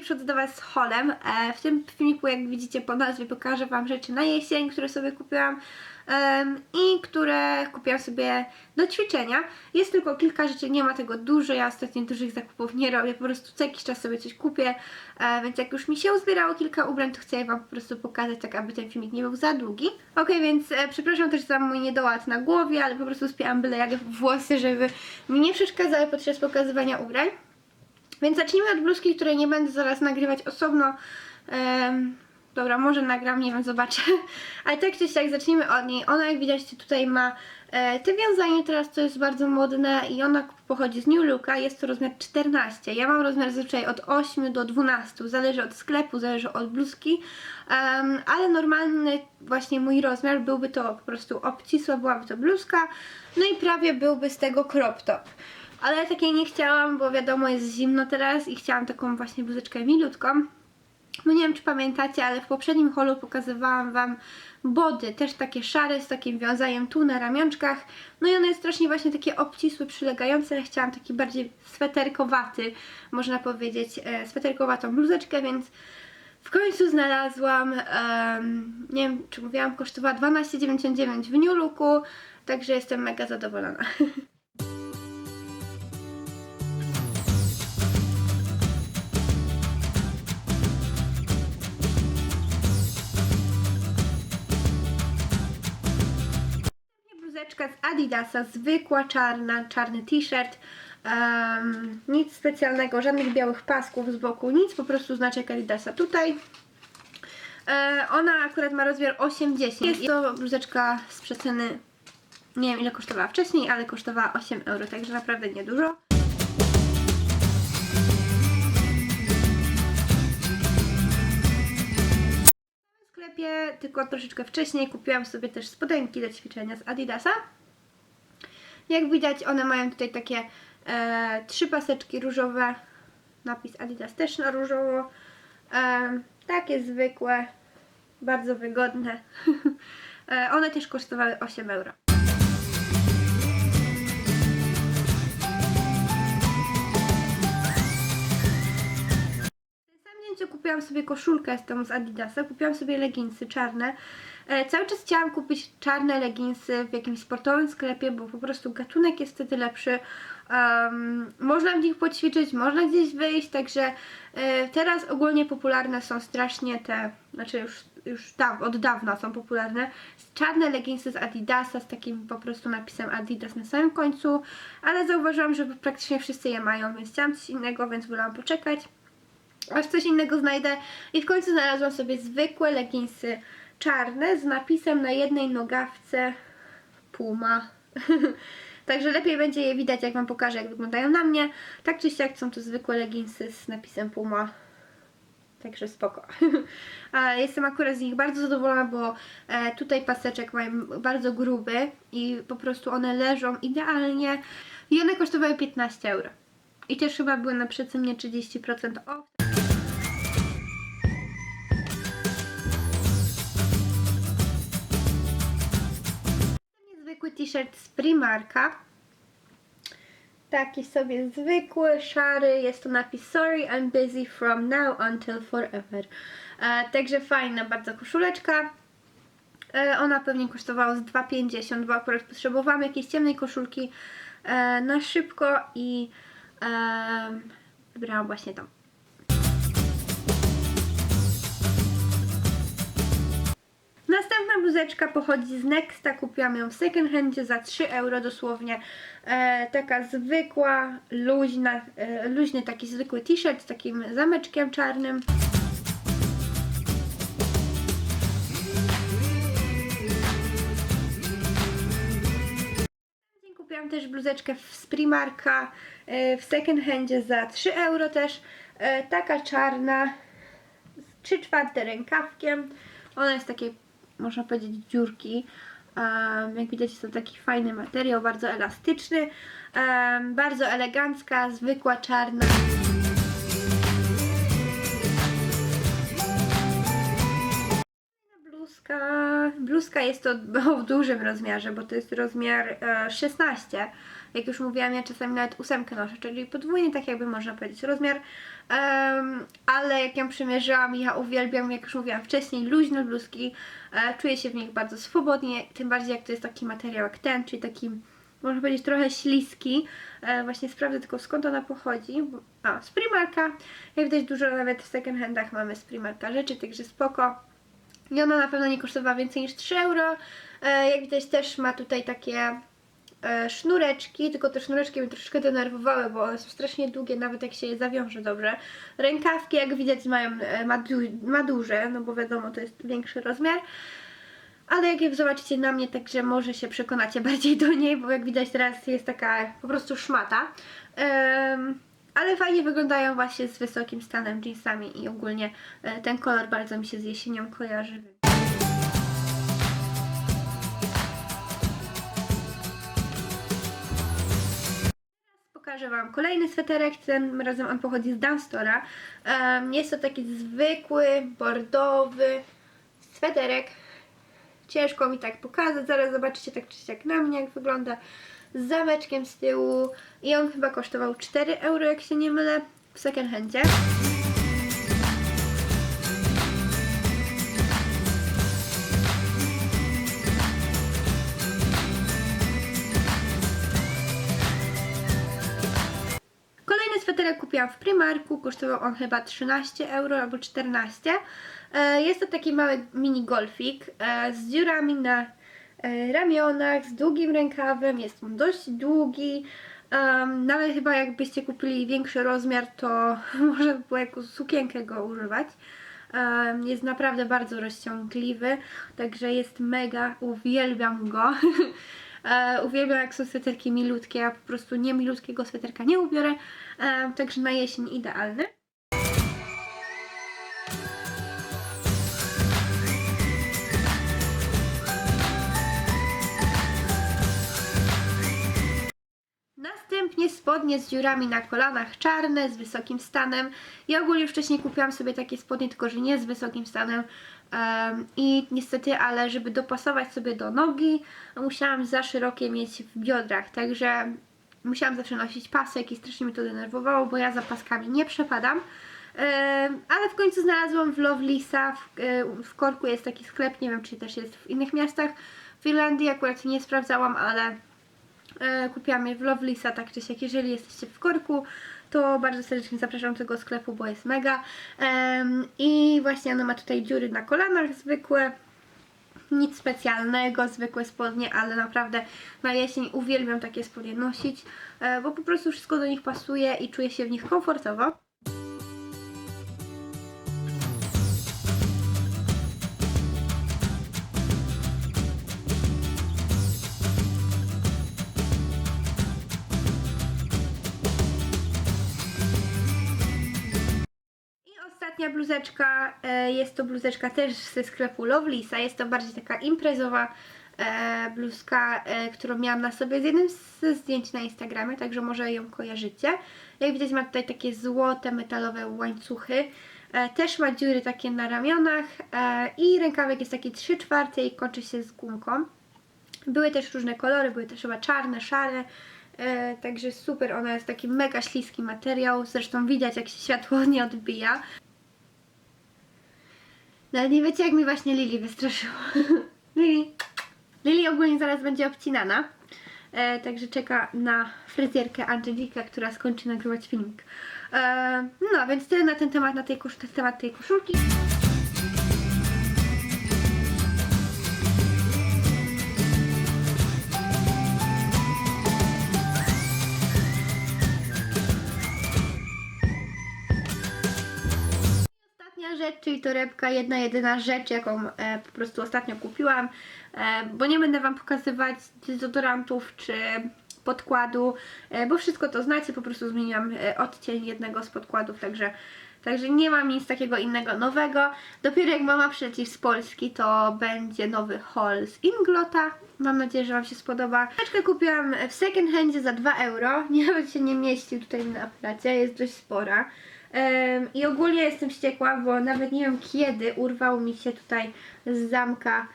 Przychodzę do Was z holem. E, w tym filmiku, jak widzicie po nazwie, pokażę Wam rzeczy na jesień, które sobie kupiłam i które kupiłam sobie do ćwiczenia. Jest tylko kilka rzeczy, nie ma tego dużo, ja ostatnio dużych zakupów nie robię, po prostu co jakiś czas sobie coś kupię, e, więc jak już mi się uzbierało kilka ubrań, to chcę je Wam po prostu pokazać, tak aby ten filmik nie był za długi. Ok, więc e, przepraszam też za mój niedoład na głowie, ale po prostu spięłam byle jak włosy, żeby mi nie przeszkadzały podczas pokazywania ubrań. Więc zacznijmy od bluzki, której nie będę zaraz nagrywać osobno. Dobra, może nagram, nie wiem, zobaczę. Ale tak czy siak zacznijmy od niej. Ona jak widać tutaj ma e, te wiązanie teraz, to jest bardzo modne i ona pochodzi z New Looka, jest to rozmiar 14. Ja mam rozmiar zazwyczaj od 8 do 12, zależy od sklepu, zależy od bluzki, ale normalny właśnie mój rozmiar byłby to po prostu obcisła, byłaby to bluzka, no i prawie byłby z tego crop top. Ale takiej nie chciałam, bo wiadomo jest zimno teraz i chciałam taką właśnie bluzeczkę milutką. No nie wiem czy pamiętacie, ale w poprzednim holu pokazywałam Wam body, też takie szare z takim wiązaniem tu na ramionczkach. No i one jest strasznie właśnie takie obcisłe, przylegające, chciałam taki bardziej sweterkowaty, można powiedzieć, e, sweterkowatą bluzeczkę, więc w końcu znalazłam, nie wiem czy mówiłam, kosztowała 12,99 w New Looku, także jestem mega zadowolona. bluzeczka z Adidasa, zwykła czarna, czarny t-shirt. Em, nic specjalnego, żadnych białych pasków z boku, nic, po prostu znaczek Adidasa tutaj. E, ona akurat ma rozmiar 80. Jest to bluzeczka z przeceny, nie wiem ile kosztowała wcześniej, ale kosztowała 8 euro, także naprawdę niedużo. Tylko troszeczkę wcześniej, kupiłam sobie też spodenki do ćwiczenia z Adidasa. Jak widać, one mają tutaj takie e, trzy paseczki różowe. Napis Adidas też na różowo. E, takie zwykłe, bardzo wygodne. e, one też kosztowały 8 euro. Kupiłam sobie koszulkę z tą z Adidasa, kupiłam sobie leginsy czarne. E, cały czas chciałam kupić czarne leginsy w jakimś sportowym sklepie, bo po prostu gatunek jest wtedy lepszy. Um, można w nich poćwiczyć, można gdzieś wyjść, także e, teraz ogólnie popularne są strasznie te, znaczy już, już od dawna są popularne, czarne leginsy z Adidasa z takim po prostu napisem Adidas na samym końcu, ale zauważyłam, że praktycznie wszyscy je mają, więc chciałam coś innego, więc wolałam poczekać aż coś innego znajdę i w końcu znalazłam sobie zwykłe leginsy czarne z napisem na jednej nogawce Puma. Także lepiej będzie je widać, jak Wam pokażę, jak wyglądają na mnie. Tak czy siak są to zwykłe leginsy z napisem Puma. Także spoko. Jestem akurat z nich bardzo zadowolona, bo e, tutaj paseczek mają bardzo gruby i po prostu one leżą idealnie. I one kosztowały 15 euro. I też chyba były na przecenie 30% off. Zwykły t-shirt z Primarka. Taki sobie zwykły, szary. Jest tu napis Sorry, I'm busy from now until forever. E, także fajna bardzo koszuleczka. E, ona pewnie kosztowała z 2,50, bo akurat potrzebowałam jakiejś ciemnej koszulki e, na szybko i e, wybrałam właśnie tą. Bluzeczka pochodzi z Nexta, kupiłam ją w second handzie za 3 euro dosłownie. E, taka zwykła, luźna, e, luźny taki zwykły t-shirt z takim zameczkiem czarnym. Kupiłam też bluzeczkę z Primarka e, w second handzie za 3 euro też. E, taka czarna, z 3 czwarte rękawkiem. Ona jest takiej, można powiedzieć, dziurki. Jak widać jest to taki fajny materiał, bardzo elastyczny, bardzo elegancka, zwykła czarna. Bluzka jest to w dużym rozmiarze, bo to jest rozmiar e, 16, Jak już mówiłam, ja czasami nawet ósemkę noszę, czyli podwójnie tak jakby można powiedzieć rozmiar. Ale jak ją przymierzyłam, ja uwielbiam, jak już mówiłam wcześniej, luźne bluzki. E, czuję się w nich bardzo swobodnie, tym bardziej jak to jest taki materiał jak ten, czyli taki można powiedzieć trochę śliski. E, właśnie sprawdzę tylko skąd ona pochodzi. A, z Primarka. Jak widać dużo nawet w second handach mamy z Primarka rzeczy, także spoko. I ona na pewno nie kosztowała więcej niż 3 euro. E, jak widać też ma tutaj takie e, sznureczki, tylko te sznureczki mnie troszeczkę denerwowały, bo one są strasznie długie, nawet jak się je zawiąże dobrze. Rękawki jak widać mają, e, ma, du ma duże, no bo wiadomo to jest większy rozmiar. Ale jak je zobaczycie na mnie, także może się przekonacie bardziej do niej, bo jak widać teraz jest taka po prostu szmata. Em, ale fajnie wyglądają właśnie z wysokim stanem jeansami i ogólnie e, ten kolor bardzo mi się z jesienią kojarzy. Pokażę Wam kolejny sweterek, tym razem on pochodzi z Dunstora. Jest to taki zwykły, bordowy sweterek. Ciężko mi tak pokazać, zaraz zobaczycie tak czy siak na mnie jak wygląda z zameczkiem z tyłu i on chyba kosztował 4 euro jak się nie mylę w second handzie. Sweterek kupiłam w Primarku, kosztował on chyba 13 euro albo 14. E, Jest to taki mały mini golfik e, z dziurami na ramionach, z długim rękawem, jest on dość długi. Um, nawet chyba jakbyście kupili większy rozmiar, to można by było jako sukienkę go używać. Um, jest naprawdę bardzo rozciągliwy, także jest mega, uwielbiam go. E, uwielbiam jak są sweterki milutkie, ja po prostu nie milutkiego sweterka nie ubiorę, e, także na jesień idealny. Następnie spodnie z dziurami na kolanach, czarne, z wysokim stanem. Ja ogólnie wcześniej kupiłam sobie takie spodnie, tylko że nie z wysokim stanem. Em, I niestety, ale żeby dopasować sobie do nogi, musiałam za szerokie mieć w biodrach, także musiałam zawsze nosić pasek i strasznie mnie to denerwowało, bo ja za paskami nie przepadam. Ale w końcu znalazłam w Lovelisa, w, w Korku jest taki sklep, nie wiem czy też jest w innych miastach. W Irlandii akurat nie sprawdzałam, ale kupiłam je w Lovelisa, tak czy siak. Jeżeli jesteście w Korku, to bardzo serdecznie zapraszam do tego sklepu, bo jest mega. I właśnie ona ma tutaj dziury na kolanach zwykłe. Nic specjalnego, zwykłe spodnie, ale naprawdę na jesień uwielbiam takie spodnie nosić, e, bo po prostu wszystko do nich pasuje i czuję się w nich komfortowo. Ostatnia bluzeczka, e, jest to bluzeczka też ze sklepu Lovelisa, jest to bardziej taka imprezowa e, bluzka, e, którą miałam na sobie z jednym ze zdjęć na Instagramie, także może ją kojarzycie. Jak widać ma tutaj takie złote metalowe łańcuchy, też ma dziury takie na ramionach i rękawek jest taki 3 czwarte i kończy się z gumką. Były też różne kolory, były też chyba czarne, szare, także super, ona jest taki mega śliski materiał, zresztą widać jak się światło nie odbija. No ale nie wiecie jak mi właśnie Lili wystraszyła. Lili. Lili ogólnie zaraz będzie obcinana, e, także czeka na fryzjerkę Angelika, która skończy nagrywać filmik. E, no, więc tyle na ten temat, na tej kosz- na temat tej koszulki. Rzecz, czyli torebka, jedna jedyna rzecz, jaką e, po prostu ostatnio kupiłam, e, bo nie będę Wam pokazywać dezodorantów czy podkładu, e, bo wszystko to znacie, po prostu zmieniłam e, odcień jednego z podkładów, także, także nie mam nic takiego innego nowego. Dopiero jak mama przyleci z Polski, to będzie nowy haul z Inglota. Mam nadzieję, że Wam się spodoba. Paczkę kupiłam w second handzie za 2 euro, nawet się nie mieści tutaj na aparacie, jest dość spora. I ogólnie jestem wściekła, bo nawet nie wiem kiedy urwał mi się tutaj z zamka,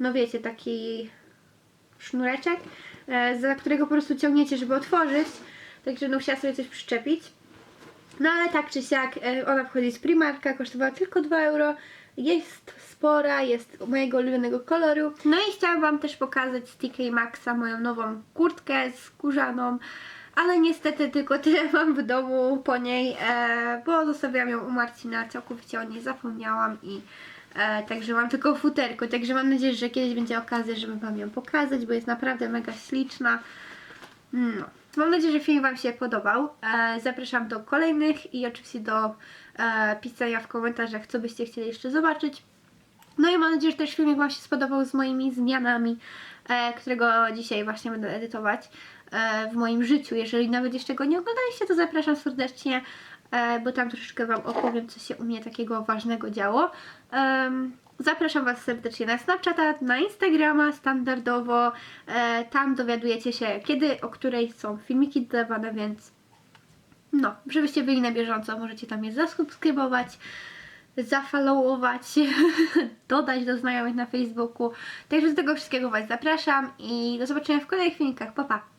no wiecie, taki sznureczek. e, za którego po prostu ciągniecie, żeby otworzyć. Także będę musiała sobie coś przyczepić. No ale tak czy siak, e, ona wchodzi z Primarka, kosztowała tylko 2 euro. Jest spora, jest mojego ulubionego koloru. No i chciałam Wam też pokazać z TK Maxa moją nową kurtkę skórzaną. Ale niestety tylko tyle mam w domu po niej, e, bo zostawiłam ją u Marcina, całkowicie o niej zapomniałam i e, także mam tylko futerko, także mam nadzieję, że kiedyś będzie okazja, żeby Wam ją pokazać, bo jest naprawdę mega śliczna. No. Mam nadzieję, że film Wam się podobał. E, zapraszam do kolejnych i oczywiście do e, pisania w komentarzach, co byście chcieli jeszcze zobaczyć. No i mam nadzieję, że też filmik Wam się spodobał z moimi zmianami, e, którego dzisiaj właśnie będę edytować w moim życiu. Jeżeli nawet jeszcze go nie oglądaliście, to zapraszam serdecznie, e, bo tam troszeczkę Wam opowiem, co się u mnie takiego ważnego działo. Zapraszam Was serdecznie na Snapchata, na Instagrama standardowo. E, tam dowiadujecie się, kiedy, o której są filmiki dodawane, więc no, żebyście byli na bieżąco, możecie tam je zasubskrybować, zafollowować, dodać do znajomych na Facebooku. Także do tego wszystkiego Was zapraszam i do zobaczenia w kolejnych filmikach. Pa, pa!